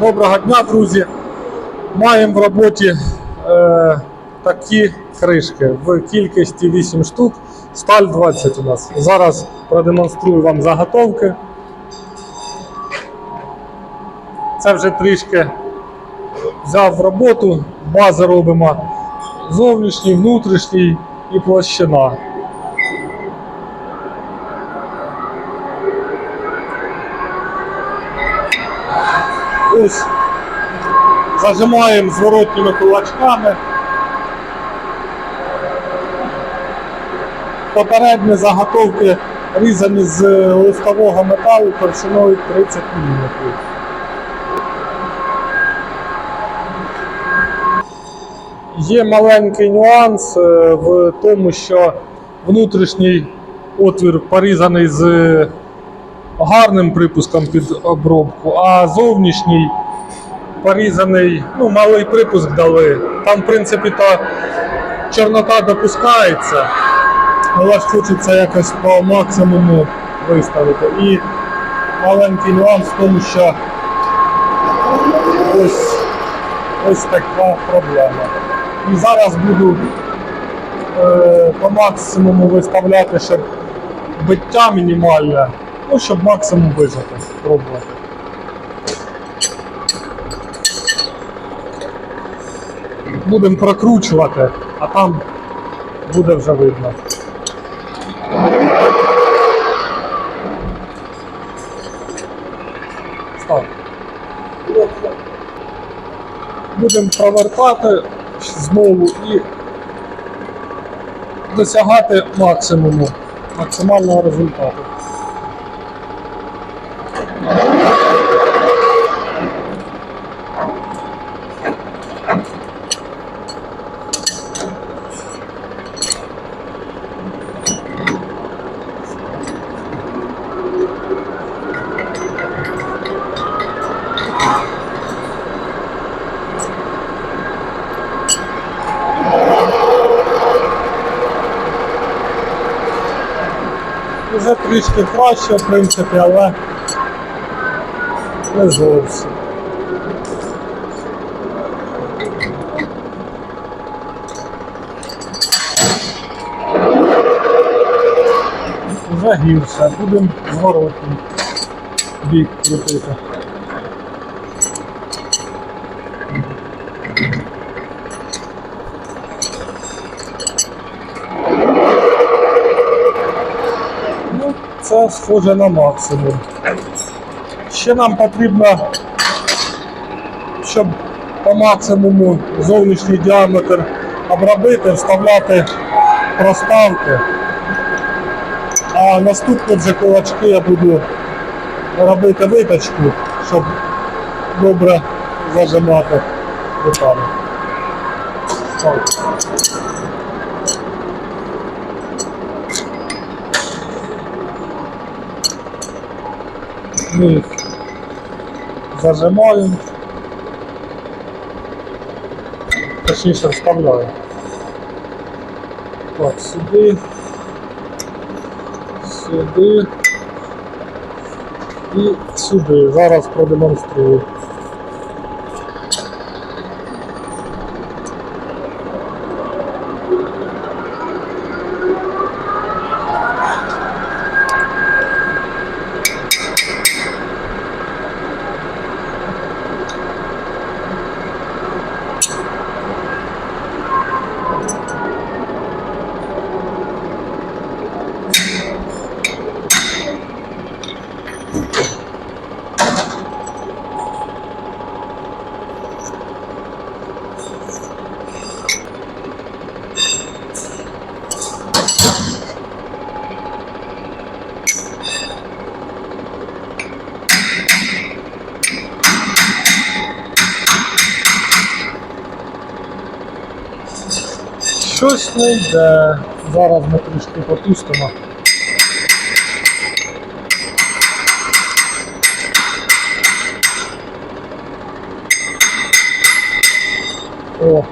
Доброго дня, друзі. Маємо в роботі е, такі кришки в кількості 8 штук. Сталь 20 у нас. Зараз продемонструю вам заготовки. Це вже трішки взяв в роботу. Бази робимо зовнішній, внутрішній і площина. Ось зажимаємо зворотніми кулачками. Попередні заготовки різані з листового металу товщиною 30 мм. Є маленький нюанс е, в тому, що внутрішній отвір порізаний з гарним припуском під обробку, а зовнішній порізаний, ну, малий припуск дали. Там, в принципі, то чорнота допускається, але ж хочеться якось по максимуму виставити. І маленький нюанс в тому, що ось, ось така проблема. І зараз буду е, по максимуму виставляти, щоб биття мінімальне, ну, щоб максимум вижити, пробувати. Будемо прокручувати, а там буде вже видно. Так. Будемо провертати знову і досягати максимуму, максимального результату. Вже трішки краще, в принципі, але не зовсім. Вже гірше, будемо зворотній бік крутити. Ну, це схоже на максимум. Ще нам потрібно, щоб по максимуму зовнішній діаметр обробити, вставляти проставки. А наступні вже кулачки я буду робити виточку, щоб добре зажимати деталі. Так. Ми їх зажимаємо. Точніше вставляємо. Так, сюди, сюди і сюди. Зараз продемонструю. Щось не йде. Зараз ми трішки попустимо. О.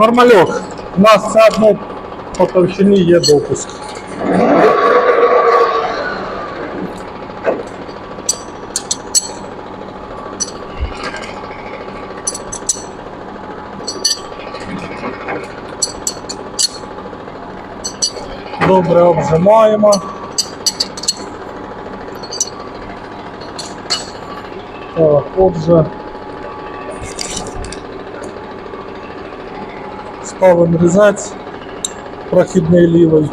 Нормальок. У нас все одно по товщині є допуск. Добре обжимаємо. Так, отже. Ставимо різець, прохідний лівий.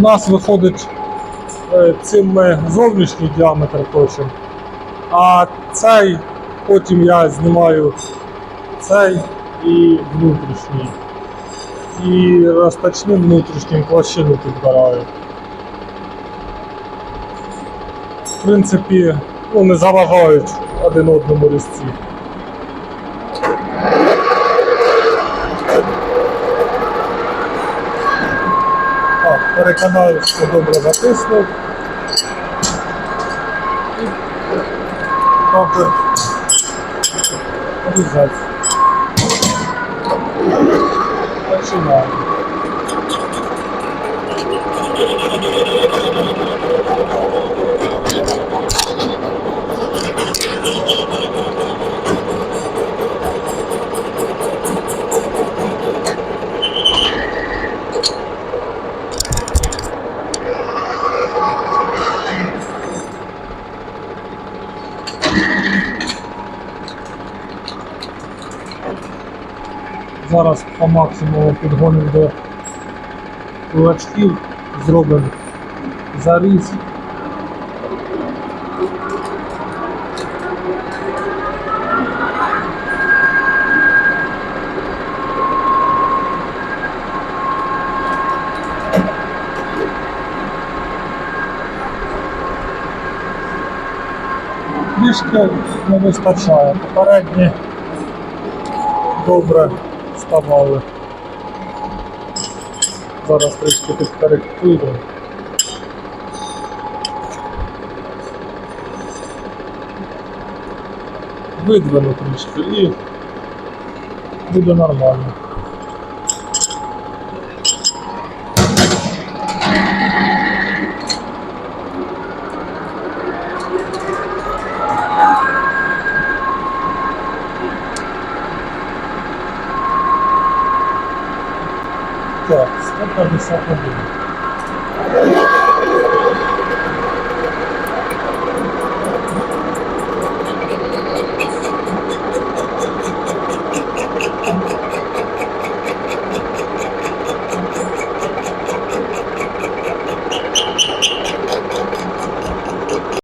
У нас виходить е, цим зовнішній діаметр точимо, а цей потім я знімаю цей і внутрішній. І розточним внутрішнім площину підбираю. В принципі, ну, не заважають один одному різці. Що добре затиснув. І різати. Починаємо. Зараз по максимуму підгонимо до кулачків, зробимо заріз. Трішки не вистачає. Попередні добре ставали. Зараз трішки підкоректуємо. Видвину трішки і буде нормально. Так, 151.